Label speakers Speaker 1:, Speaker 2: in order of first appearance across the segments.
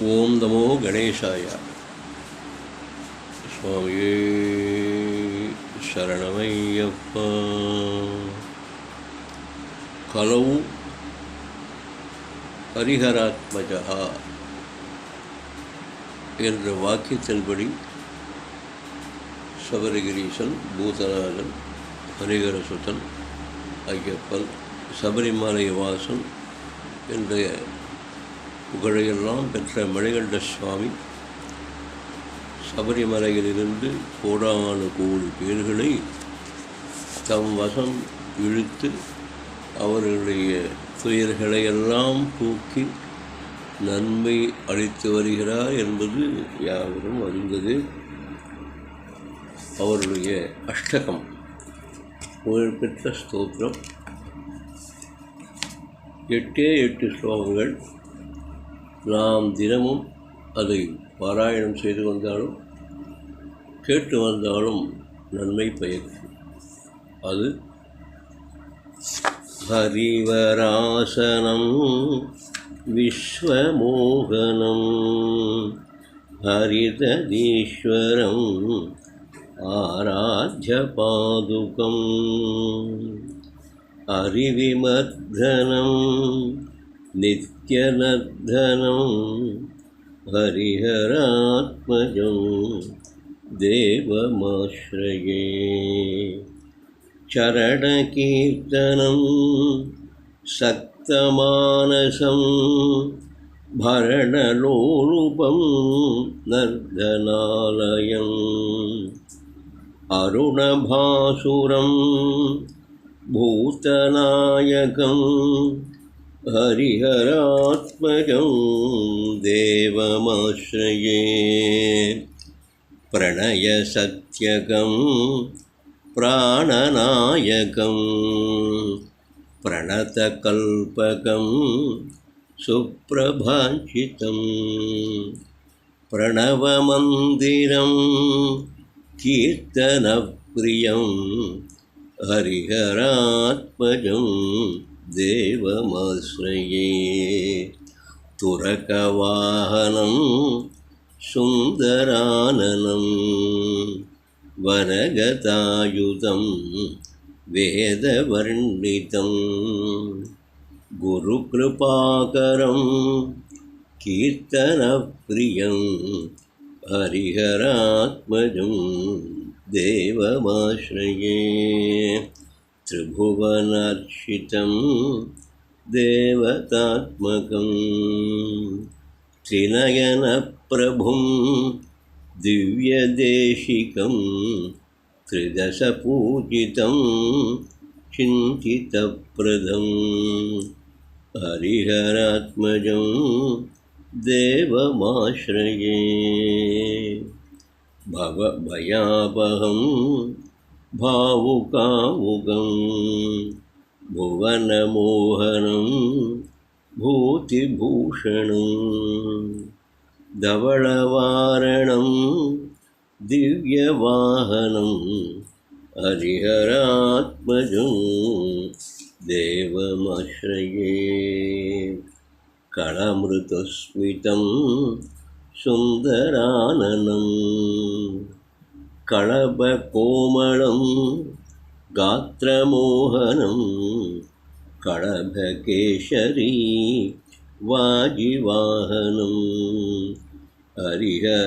Speaker 1: ஓம் நமோ கணேசாய சுவாமியே சரணமையப்பா. கலவு ஹரிஹராத்மஜா என்ற வாக்கியத்தின்படி சபரிகிரீசன் பூதநாதன் ஹரிகரசுதன் ஐயப்பன் சபரிமலை வாசன் என்ற புகழையெல்லாம் பெற்ற மணிகண்ட சுவாமி சபரிமலையிலிருந்து கோடானு கோடி பேர்களை தம் வசம் இழுத்து அவர்களுடைய துயர்களை எல்லாம் போக்கி நன்மை அளித்து வருகிறார் என்பது யாவரும் அறிந்தது. அவருடைய அஷ்டகம் புகழ்பெற்ற ஸ்தோத்திரம். எட்டே எட்டு ஸ்லோகங்கள். நாம் தினமும் அதை பாராயணம் செய்து வந்தாலும் கேட்டு வந்தாலும் நன்மை பயக்கும் அது ஹரிவராசனம் விஸ்வமோகனம் ஹரிததீஸ்வரம் ஆராஜ்ய பாதுகம் அறிவிமர்தனம் नित्यनर्दनं हरिहरात्मजं देवमाश्रये। चरणकीर्तनं सक्तमानसं भरणलोलुपं नर्दनालयम्। अरुणभासुरम् भूतनायकं हरिहरात्मजं देवमाश्रये प्रणयसत्यकं प्राणनायकं प्रणतकल्पकं सुप्रभाषितं प्रणवमन्दिरं कीर्तनप्रियम् हरिहरात्मजं देवमाश्रये तुरकवाहनं सुन्दराननं वनगतायुधं वेदवर्णितं गुरुकृपाकरं कीर्तनप्रियं हरिहरात्मजं देवमाश्रये त्रिभुवनार्चितं देवतात्मकं त्रिनयनप्रभुं दिव्यदेशिकं त्रिदशपूजितं चिन्तितप्रदं हरिहरात्मजं देवमाश्रये भवभयापहं भावुकामुगं भुवनमोहनं भूतिभूषणं धवळवारणं दिव्यवाहनं हरिहरात्मजं देवमाश्रये कळमृतस्मितं सुन्दराननं कळभकोमलं गात्रमोहनं कळभकेशरी वाजिवाहनं हरिहरात्मजं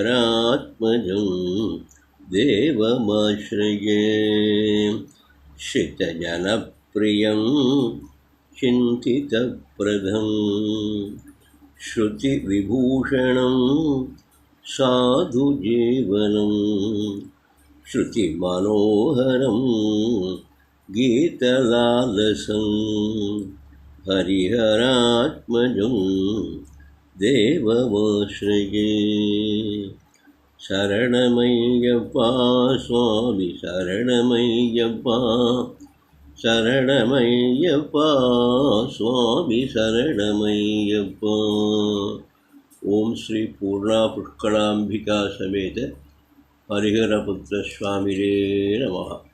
Speaker 1: देवमाश्रये। श्रितजनप्रियं चिन्तितप्रदम् श्रुतिविभूषणं साधुजीवनं श्रुतिमनोहरं गीतलालसं हरिहरात्मजं देवमाश्रये शरणमय्यप्पा स्वामि शरणमय्यप्पा शरणमय्यप्पा स्वामि शरणमय्यप्पा ॐ श्री पूर्णा पुष्कळाम्बिका समेत हरिहरपुत्रस्वामिने नमः।